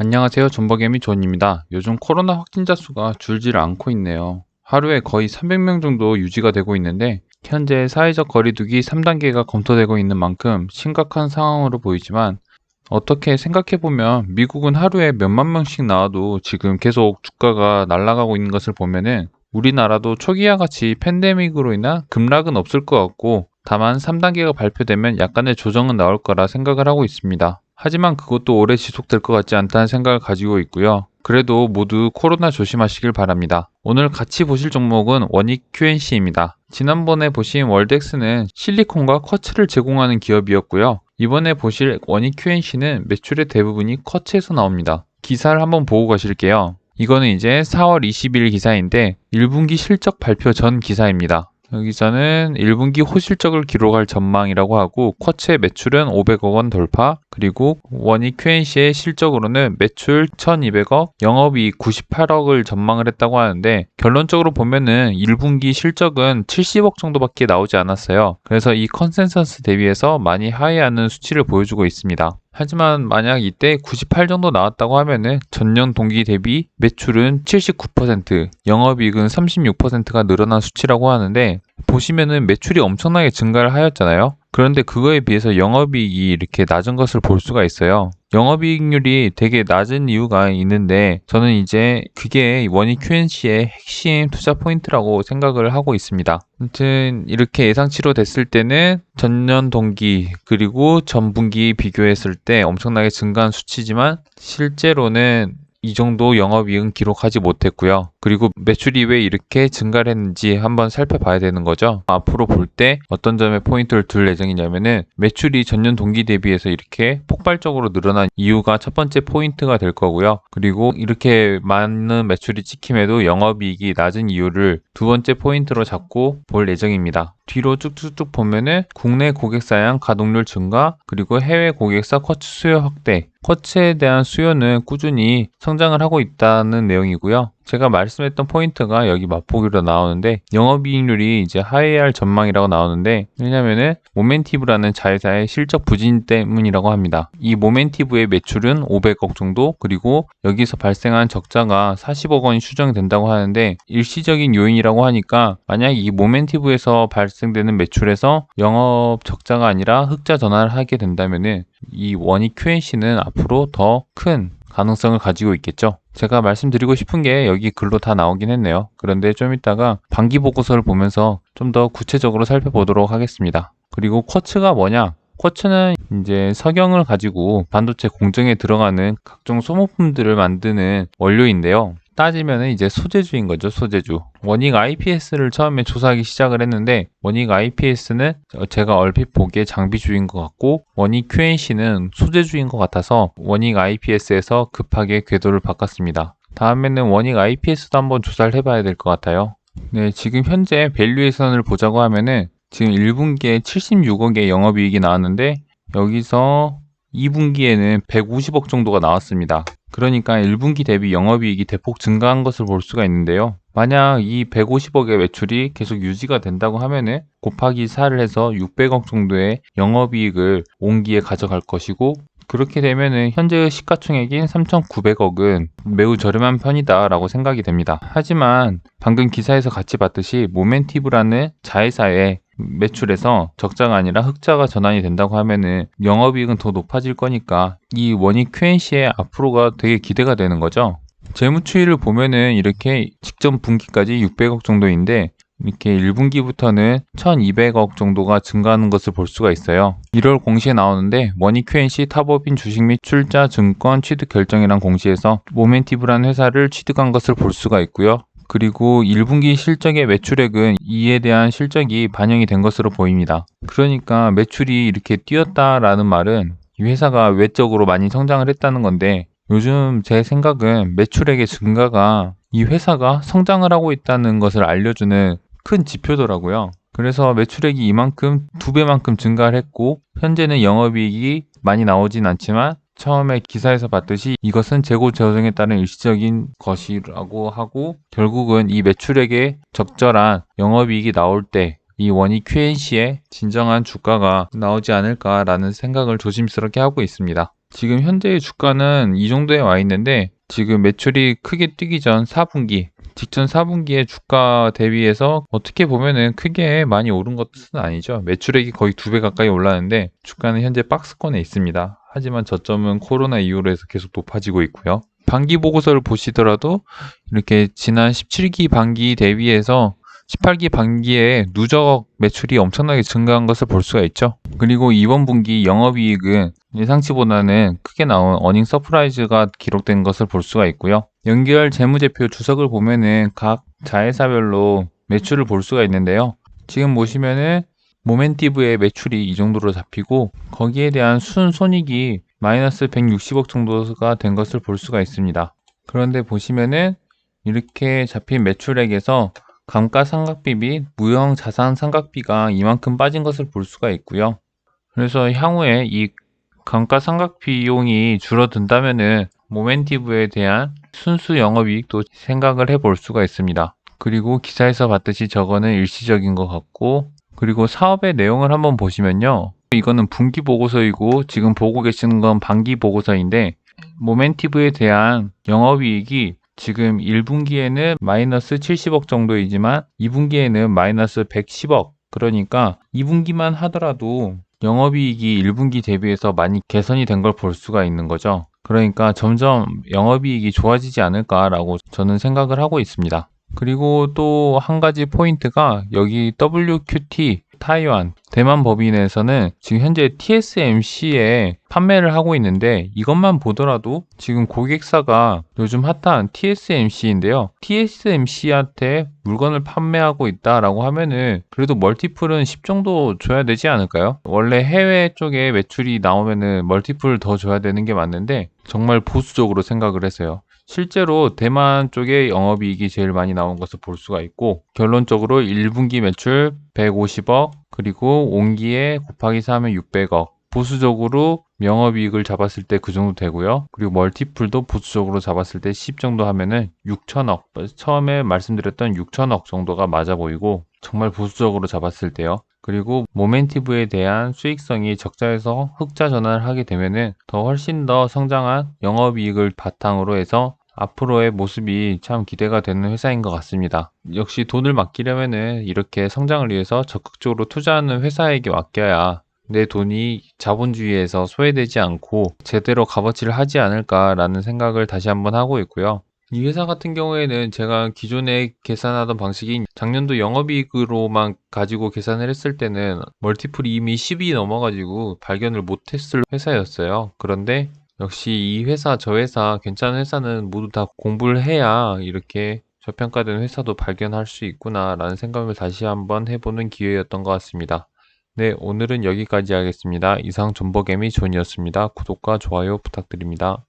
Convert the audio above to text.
안녕하세요. 존버개미 존입니다. 요즘 코로나 확진자 수가 줄질 않고 있네요. 하루에 거의 300명 정도 유지가 되고 있는데 현재 사회적 거리두기 3단계가 검토되고 있는 만큼 심각한 상황으로 보이지만 어떻게 생각해보면 미국은 하루에 몇만 명씩 나와도 지금 계속 주가가 날아가고 있는 것을 보면은 우리나라도 초기와 같이 팬데믹으로 인한 급락은 없을 것 같고 다만 3단계가 발표되면 약간의 조정은 나올 거라 생각을 하고 있습니다. 하지만 그것도 오래 지속될 것 같지 않다는 생각을 가지고 있고요. 그래도 모두 코로나 조심하시길 바랍니다. 오늘 같이 보실 종목은 원익 QNC입니다. 지난번에 보신 월덱스는 실리콘과 쿼츠를 제공하는 기업이었고요. 이번에 보실 원익 QNC는 매출의 대부분이 쿼츠에서 나옵니다. 기사를 한번 보고 가실게요. 이거는 이제 4월 20일 기사인데 1분기 실적 발표 전 기사입니다. 여기서는 1분기 호실적을 기록할 전망이라고 하고 쿼츠의 매출은 500억 원 돌파 그리고 원익 QNC의 실적으로는 매출 1200억 영업이익 98억을 전망을 했다고 하는데 결론적으로 보면은 1분기 실적은 70억 정도밖에 나오지 않았어요. 그래서 이 컨센서스 대비해서 많이 하회하는 수치를 보여주고 있습니다. 하지만 만약 이때 98 정도 나왔다고 하면은 전년 동기 대비 매출은 79%, 영업이익은 36%가 늘어난 수치라고 하는데 보시면은 매출이 엄청나게 증가를 하였잖아요. 그런데 그거에 비해서 영업이익이 이렇게 낮은 것을 볼 수가 있어요. 영업이익률이 되게 낮은 이유가 있는데 저는 이제 그게 원익 QNC의 핵심 투자 포인트라고 생각을 하고 있습니다. 아무튼 이렇게 예상치로 됐을 때는 전년 동기 그리고 전분기 비교했을 때 엄청나게 증가한 수치지만 실제로는 이 정도 영업이익은 기록하지 못했고요. 그리고 매출이 왜 이렇게 증가를 했는지 한번 살펴봐야 되는 거죠. 앞으로 볼 때 어떤 점에 포인트를 둘 예정이냐면은 매출이 전년 동기 대비해서 이렇게 폭발적으로 늘어난 이유가 첫 번째 포인트가 될 거고요. 그리고 이렇게 많은 매출이 찍힘에도 영업이익이 낮은 이유를 두 번째 포인트로 잡고 볼 예정입니다. 뒤로 쭉쭉쭉 보면은 국내 고객 사양 가동률 증가 그리고 해외 고객사 쿼츠 수요 확대 쿼츠에 대한 수요는 꾸준히 성장을 하고 있다는 내용이고요. 제가 말씀했던 포인트가 여기 맛보기로 나오는데 영업이익률이 이제 하회할 전망이라고 나오는데 왜냐면은 모멘티브라는 자회사의 실적 부진 때문이라고 합니다. 이 모멘티브의 매출은 500억 정도 그리고 여기서 발생한 적자가 40억 원이 추정된다고 하는데 일시적인 요인이라고 하니까 만약 이 모멘티브에서 발생되는 매출에서 영업 적자가 아니라 흑자 전환을 하게 된다면은 이 원익 QNC는 앞으로 더 큰 가능성을 가지고 있겠죠. 제가 말씀드리고 싶은 게 여기 글로 다 나오긴 했네요. 그런데 좀 이따가 반기 보고서를 보면서 좀 더 구체적으로 살펴보도록 하겠습니다. 그리고 쿼츠가 뭐냐? 쿼츠는 이제 석영을 가지고 반도체 공정에 들어가는 각종 소모품들을 만드는 원료인데요. 따지면 이제 소재주인 거죠, 소재주. 원익 IPS를 처음에 조사하기 시작을 했는데, 원익 IPS는 제가 얼핏 보기에 장비주인 것 같고, 원익 QNC는 소재주인 것 같아서 원익 IPS에서 급하게 궤도를 바꿨습니다. 다음에는 원익 IPS도 한번 조사를 해봐야 될 것 같아요. 네, 지금 현재 밸류에이션을 보자고 하면은, 지금 1분기에 76억의 영업이익이 나왔는데, 여기서 2분기에는 150억 정도가 나왔습니다. 그러니까 1분기 대비 영업이익이 대폭 증가한 것을 볼 수가 있는데요. 만약 이 150억의 매출이 계속 유지가 된다고 하면은 곱하기 4를 해서 600억 정도의 영업이익을 온기에 가져갈 것이고 그렇게 되면은 현재의 시가총액인 3,900억은 매우 저렴한 편이다라고 생각이 됩니다. 하지만 방금 기사에서 같이 봤듯이 모멘티브라는 자회사의 매출에서 적자가 아니라 흑자가 전환이 된다고 하면은 영업이익은 더 높아질 거니까 이 원익 QNC의 앞으로가 되게 기대가 되는 거죠. 재무 추이를 보면은 이렇게 직전 분기까지 600억 정도인데 이렇게 1분기부터는 1200억 정도가 증가하는 것을 볼 수가 있어요. 1월 공시에 나오는데 머니 QNC 탑업인 주식 및 출자 증권 취득 결정이란 공시에서 모멘티브라는 회사를 취득한 것을 볼 수가 있고요. 그리고 1분기 실적의 매출액은 이에 대한 실적이 반영이 된 것으로 보입니다. 그러니까 매출이 이렇게 뛰었다라는 말은 이 회사가 외적으로 많이 성장을 했다는 건데 요즘 제 생각은 매출액의 증가가 이 회사가 성장을 하고 있다는 것을 알려주는 큰 지표더라고요. 그래서 매출액이 이만큼 두 배만큼 증가를 했고 현재는 영업이익이 많이 나오진 않지만 처음에 기사에서 봤듯이 이것은 재고 재정에 따른 일시적인 것이라고 하고 결국은 이 매출액의 적절한 영업이익이 나올 때 이 원익 QNC의 진정한 주가가 나오지 않을까라는 생각을 조심스럽게 하고 있습니다. 지금 현재의 주가는 이 정도에 와 있는데 지금 매출이 크게 뛰기 전 4분기 직전 4분기의 주가 대비해서 어떻게 보면은 크게 많이 오른 것은 아니죠. 매출액이 거의 두 배 가까이 올랐는데 주가는 현재 박스권에 있습니다. 하지만 저점은 코로나 이후로 해서 계속 높아지고 있고요. 반기 보고서를 보시더라도 이렇게 지난 17기 반기 대비해서 18기 반기에 누적 매출이 엄청나게 증가한 것을 볼 수가 있죠. 그리고 이번 분기 영업이익은 예상치보다는 크게 나온 어닝 서프라이즈가 기록된 것을 볼 수가 있고요. 연결 재무제표 주석을 보면은 각 자회사별로 매출을 볼 수가 있는데요. 지금 보시면은 모멘티브의 매출이 이 정도로 잡히고 거기에 대한 순 손익이 마이너스 160억 정도가 된 것을 볼 수가 있습니다. 그런데 보시면은 이렇게 잡힌 매출액에서 감가상각비 및 무형 자산 상각비가 이만큼 빠진 것을 볼 수가 있고요. 그래서 향후에 이 감가상각 비용이 줄어든다면은 모멘티브에 대한 순수 영업이익도 생각을 해볼 수가 있습니다. 그리고 기사에서 봤듯이 저거는 일시적인 것 같고 그리고 사업의 내용을 한번 보시면요. 이거는 분기 보고서이고 지금 보고 계시는 건 반기 보고서인데 모멘티브에 대한 영업이익이 지금 1분기에는 마이너스 70억 정도이지만 2분기에는 마이너스 110억 그러니까 2분기만 하더라도 영업이익이 1분기 대비해서 많이 개선이 된 걸 볼 수가 있는 거죠. 그러니까 점점 영업이익이 좋아지지 않을까라고 저는 생각을 하고 있습니다. 그리고 또 한 가지 포인트가 여기 WQT 타이완 대만 법인에서는 지금 현재 TSMC에 판매를 하고 있는데 이것만 보더라도 지금 고객사가 요즘 핫한 TSMC인데요. TSMC한테 물건을 판매하고 있다라고 하면은 그래도 멀티플은 10 정도 줘야 되지 않을까요? 원래 해외 쪽에 매출이 나오면은 멀티플 더 줘야 되는 게 맞는데 정말 보수적으로 생각을 해서요. 실제로 대만 쪽에 영업이익이 제일 많이 나온 것을 볼 수가 있고 결론적으로 1분기 매출 150억 그리고 온기에 곱하기 4하면 600억 보수적으로 영업이익을 잡았을 때 그 정도 되고요. 그리고 멀티플도 보수적으로 잡았을 때 10 정도 하면은 6천억 처음에 말씀드렸던 6천억 정도가 맞아 보이고 정말 보수적으로 잡았을 때요. 그리고 모멘티브에 대한 수익성이 적자에서 흑자 전환을 하게 되면은 더 훨씬 더 성장한 영업이익을 바탕으로 해서 앞으로의 모습이 참 기대가 되는 회사인 것 같습니다. 역시 돈을 맡기려면은 이렇게 성장을 위해서 적극적으로 투자하는 회사에게 맡겨야 내 돈이 자본주의에서 소외되지 않고 제대로 값어치를 하지 않을까라는 생각을 다시 한번 하고 있고요. 이 회사 같은 경우에는 제가 기존에 계산하던 방식이 작년도 영업이익으로만 가지고 계산을 했을 때는 멀티플이 이미 10이 넘어가지고 발견을 못했을 회사였어요. 그런데 역시 이 회사, 저 회사, 괜찮은 회사는 모두 다 공부를 해야 이렇게 저평가된 회사도 발견할 수 있구나라는 생각을 다시 한번 해보는 기회였던 것 같습니다. 네, 오늘은 여기까지 하겠습니다. 이상 존버개미 존이었습니다. 구독과 좋아요 부탁드립니다.